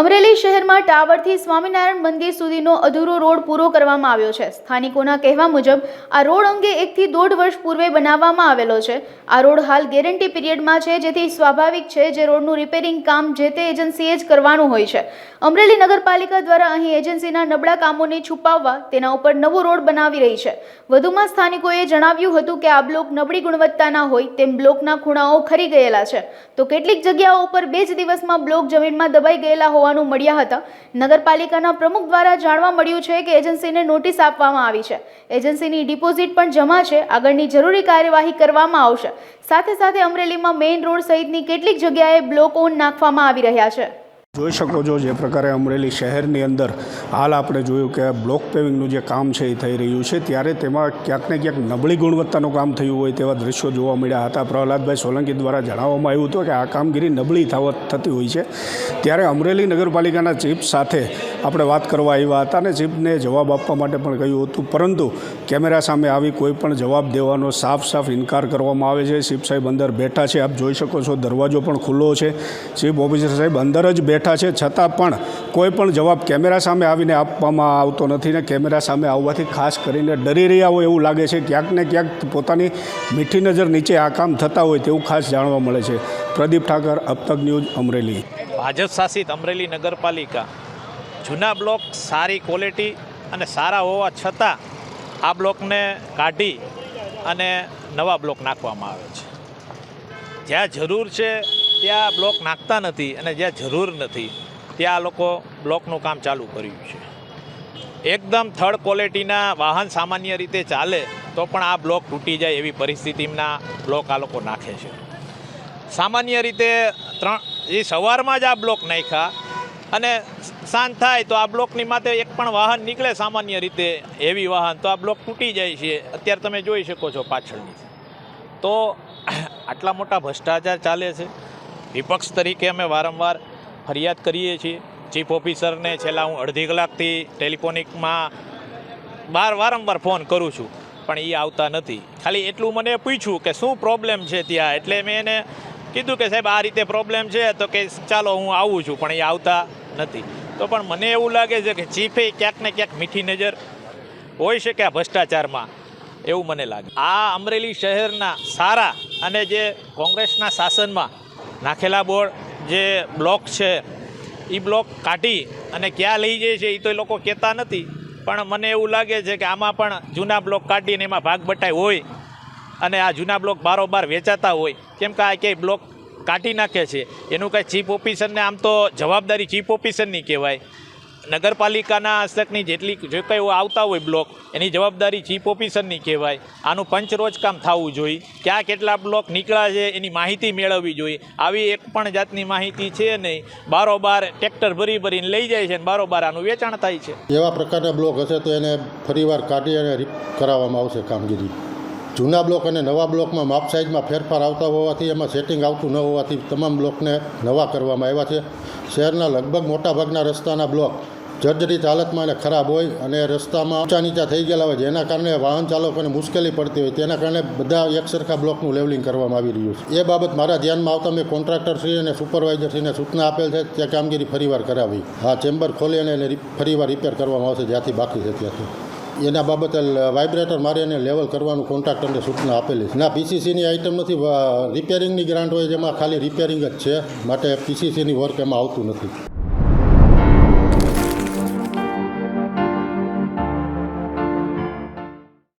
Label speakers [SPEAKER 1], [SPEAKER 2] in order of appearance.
[SPEAKER 1] અમરેલી શહેરમાં ટાવરથી સ્વામિનારાયણ મંદિર સુધીનો અધૂરો રોડ પૂરો કરવામાં આવ્યો છે. સ્થાનિકોના કહેવા મુજબ, આ રોડ અંગે એકથી દોઢ વર્ષ પૂર્વે બનાવવામાં આવેલો છે. આ રોડ હાલ ગેરંટી પિરિયડમાં છે, જેથી સ્વાભાવિક છે જે રોડનું રિપેરિંગ કામ જે તે એજન્સીએ જ કરવાનું હોય છે. અમરેલી નગરપાલિકા દ્વારા અહીં એજન્સીના નબળા કામોને છુપાવવા તેના ઉપર નવો રોડ બનાવી રહી છે. વધુમાં સ્થાનિકોએ જણાવ્યું હતું કે આ બ્લોક નબળી ગુણવત્તાના હોય તેમ બ્લોકના ખૂણાઓ ખરી ગયેલા છે. તો કેટલીક જગ્યાઓ ઉપર બે જ દિવસમાં બ્લોક જમીનમાં દબાઈ ગયેલા હોવાનું મળ્યા હતા. નગરપાલિકાના પ્રમુખ દ્વારા જાણવા મળ્યું છે કે એજન્સીને નોટિસ આપવામાં આવી છે. એજન્સીની ડિપોઝિટ પણ જમા છે. આગળની જરૂરી કાર્યવાહી કરવામાં આવશે. સાથે સાથે અમરેલીમાં મેઇન રોડ સહિતની કેટલીક જગ્યાએ બ્લોક ઓન નાખવામાં આવી રહ્યા છે.
[SPEAKER 2] જોઈ શકો છો જે પ્રકારે અમરેલી શહેરની અંદર હાલ આપણે જોયું કે બ્લોક પેવિંગનું જે કામ છે એ થઈ રહ્યું છે. ત્યારે તેમાં ક્યાંક ને ક્યાંક નબળી ગુણવત્તાનું કામ થયું હોય તેવા દ્રશ્યો જોવા મળ્યા હતા. પ્રહલાદભાઈ સોલંકી દ્વારા જણાવવામાં આવ્યું હતું કે આ કામગીરી નબળી થવા થતી હોય છે. ત્યારે અમરેલી નગરપાલિકાના ચીફ સાથે આપણે વાત કરવા આવ્યા હતા અને ચીફને જવાબ આપવા માટે પણ કહ્યું હતું. પરંતુ કેમેરા સામે આવી કોઈ પણ જવાબ દેવાનો સાફ સાફ ઇનકાર કરવામાં આવે છે. ચીફ સાહેબ અંદર બેઠા છે. આપ જોઈ શકો છો દરવાજો પણ ખુલ્લો છે. ચીફ ઓફિસર સાહેબ અંદર જ બેઠા છે. છતાં પણ કોઈ પણ જવાબ કેમેરા સામે આવીને આપવામાં આવતો નથી ને કેમેરા સામે આવવાથી ખાસ કરીને ડરી રહ્યા હોય એવું લાગે છે. ક્યાંક ને ક્યાંક પોતાની મીઠી નજર નીચે આ કામ થતા હોય તેવું ખાસ જાણવા મળે છે. પ્રદીપ ઠાકર અબતક ન્યૂઝ, અમરેલી.
[SPEAKER 3] ભાજપ શાસિત અમરેલી નગરપાલિકા. જૂના બ્લોક સારી ક્વોલિટી અને સારા હોવા છતાં આ બ્લોકને કાઢી અને નવા બ્લોક નાખવામાં આવે છે. જ્યાં જરૂર છે ત્યાં બ્લોક નાખતા નથી અને જ્યાં જરૂર નથી, ત્યાં લોકો બ્લોકનું કામ ચાલુ કર્યું છે. એકદમ થર્ડ ક્વોલિટીના વાહન સામાન્ય રીતે ચાલે, તો પણ આ બ્લોક તૂટી જાય એવી પરિસ્થિતિના બ્લોક આ લોકો નાખે છે. સામાન્ય રીતે ત્રણ, એ સવારમાં જ આ બ્લોક નાખ્યા અને સાંજ થાય તો આ બ્લોકની માથે એક પણ વાહન નીકળે સામાન્ય રીતે હેવી વાહન, તો આ બ્લોક તૂટી જાય છે. અત્યારે તમે જોઈ શકો છો પાછળની. તો આટલા મોટા ભ્રષ્ટાચાર ચાલે છે. વિપક્ષ તરીકે અમે વારંવાર ફરિયાદ કરીએ છીએ. ચીફ ઓફિસરને છેલ્લા હું અડધી કલાકથી ટેલિફોનિકમાં બાર વારંવાર ફોન કરું છું, પણ એ આવતા નથી. ખાલી એટલું મને પૂછ્યું કે શું પ્રોબ્લેમ છે ત્યાં? એટલે મેં એને કીધું કે સાહેબ, આ રીતે પ્રોબ્લેમ છે તો કે ચાલો હું આવું છું, પણ એ આવતા નથી. તો પણ મને એવું લાગે છે કે ચીફે ક્યાંક ને ક્યાંક મીઠી નજર હોઈ શકે આ ભ્રષ્ટાચારમાં. એવું મને લાગે. આ અમરેલી શહેરના સારા અને જે કોંગ્રેસના શાસનમાં નાખેલા બોર્ડ જે બ્લોક છે એ બ્લોક કાઢી અને ક્યાં લઈ જાય છે એ તો એ લોકો કહેતા નથી. પણ મને એવું લાગે છે કે આમાં પણ જૂના બ્લોક કાઢીને એમાં ભાગ બટાઈ હોય અને આ જૂના બ્લોક બારોબાર વેચાતા હોય. કેમ કે આ ક્યાંય બ્લોક કાઢી નાખે છે. એનું કાંઈ ચીફ ઓફિસરને આમ તો જવાબદારી ચીફ ઓફિસરની કહેવાય. નગરપાલિકાના હસ્તકની જેટલી જે કંઈ આવતા હોય બ્લોક, એની જવાબદારી ચીફ ઓફિસરની કહેવાય. આનું પંચરોજ કામ થવું જોઈએ. ક્યાં કેટલા બ્લોક નીકળ્યા છે એની માહિતી મેળવવી જોઈએ. આવી એક પણ જાતની માહિતી છે નહીં. બારોબાર ટ્રેક્ટર ભરી ભરીને લઈ જાય છે અને બારોબાર આનું વેચાણ થાય છે.
[SPEAKER 4] એવા પ્રકારના બ્લોક હશે તો એને ફરીવાર કાઢી અને કરાવવામાં આવશે કામગીરી. જૂના બ્લોક અને નવા બ્લોકમાં માપ સાઇઝમાં ફેરફાર આવતા હોવાથી, એમાં સેટિંગ આવતું ન હોવાથી તમામ બ્લોકને નવા કરવામાં આવ્યા છે. શહેરના લગભગ મોટાભાગના રસ્તાના બ્લોક જર્જરિત હાલતમાં અને ખરાબ હોય અને રસ્તામાં ઊંચા નીચા થઈ ગયેલા હોય, જેના કારણે વાહન ચાલકોને મુશ્કેલી પડતી હોય, તેના કારણે બધા એક સરખા બ્લોકનું લેવલિંગ કરવામાં આવી રહ્યું છે. એ બાબત મારા ધ્યાનમાં આવતા મેં કોન્ટ્રાક્ટરશ્રી અને સુપરવાઇઝરશ્રીને સૂચના આપેલ છે તે કામગીરી ફરીવાર કરાવી. આ ચેમ્બર ખોલી અને એને ફરીવાર રિપેર કરવામાં આવશે, જ્યાંથી બાકી છે ત્યાંથી. એના બાબતે વાઇબ્રેટર મારી અને લેવલ કરવાનું કોન્ટ્રાક્ટરને સૂચના આપેલી છે. ના પીસીસીની આઇટમ નથી રિપેરિંગની ગ્રાન્ટ હોય જેમાં ખાલી રિપેરિંગ જ છે, માટે પીસીસીની વર્ક એમાં આવતું નથી.